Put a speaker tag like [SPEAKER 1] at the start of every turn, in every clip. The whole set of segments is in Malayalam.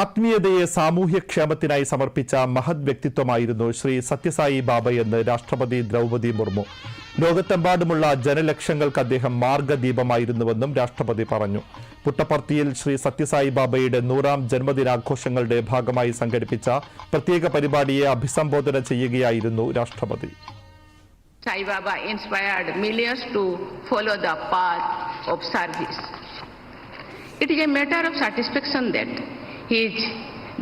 [SPEAKER 1] ആത്മീയതയെ സാമൂഹ്യക്ഷേമത്തിനായി സമർപ്പിച്ച മഹത് വ്യക്തിത്വമായിരുന്നു ശ്രീ സത്യസായി ബാബയെന്ന് രാഷ്ട്രപതി ദ്രൗപദി മുർമു. ലോകത്തെമ്പാടുമുള്ള ജനലക്ഷങ്ങൾക്ക് അദ്ദേഹം മാർഗദീപമായിരുന്നുവെന്നും രാഷ്ട്രപതി പറഞ്ഞു. പുട്ടപ്പർത്തിയിൽ ശ്രീ സത്യസായി ബാബയുടെ നൂറാം ജന്മദിനാഘോഷങ്ങളുടെ ഭാഗമായി സംഘടിപ്പിച്ച പ്രത്യേക പരിപാടിയെ അഭിസംബോധന ചെയ്യുകയായിരുന്നു രാഷ്ട്രപതി.
[SPEAKER 2] of service. It is a matter of satisfaction that his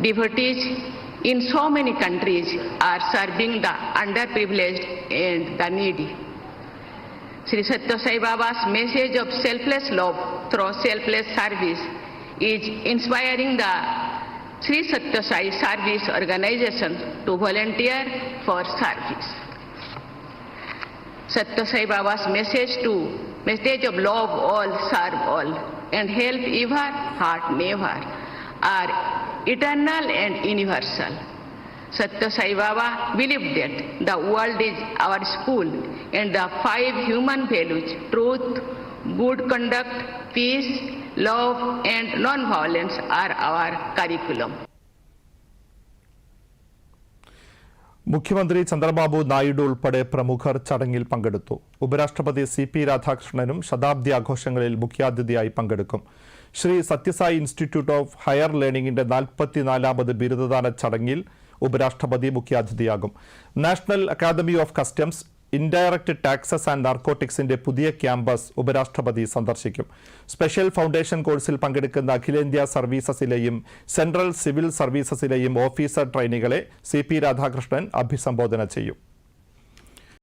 [SPEAKER 2] devotees in so many countries are serving the underprivileged and the needy. Sri Satya Sai Baba's message of selfless love through selfless service is inspiring the Sri Satya Sai Service Organization to volunteer for service. Satya Sai Baba's message to message of love all, serve all, and help ever, heart never, are eternal and universal. Satya Sai Baba believed that the world is our school and the five human values truth, good conduct, peace, love, and non-violence are our curriculum.
[SPEAKER 1] മുഖ്യമന്ത്രി ചന്ദ്രബാബു നായിഡു ഉൾപ്പെടെ പ്രമുഖർ ചടങ്ങിൽ പങ്കെടുത്തു. ഉപരാഷ്ട്രപതി സി പി രാധാകൃഷ്ണനും ശതാബ്ദി ആഘോഷങ്ങളിൽ മുഖ്യാതിഥിയായി പങ്കെടുക്കും. Shri Sathya Sai institute of higher ലേണിംഗിന്റെ നാൽപ്പത്തിനാലാമത് ബിരുദദാന ചടങ്ങിൽ ഉപരാഷ്ട്രപതി മുഖ്യാതിഥിയാകും. National academy of customs indirect taxes and നാർക്കോട്ടിക്സിന്റെ പുതിയ ക്യാമ്പസ് ഉപരാഷ്ട്രപതി സന്ദർശിക്കും. സ്പെഷ്യൽ ഫൗണ്ടേഷൻ കോഴ്സിൽ പങ്കെടുക്കുന്ന അഖിലേന്ത്യാ സർവീസസിലെയും സെൻട്രൽ സിവിൽ സർവീസസിലെയും ഓഫീസർ ട്രെയിനികളെ സി രാധാകൃഷ്ണൻ അഭിസംബോധന ചെയ്യും.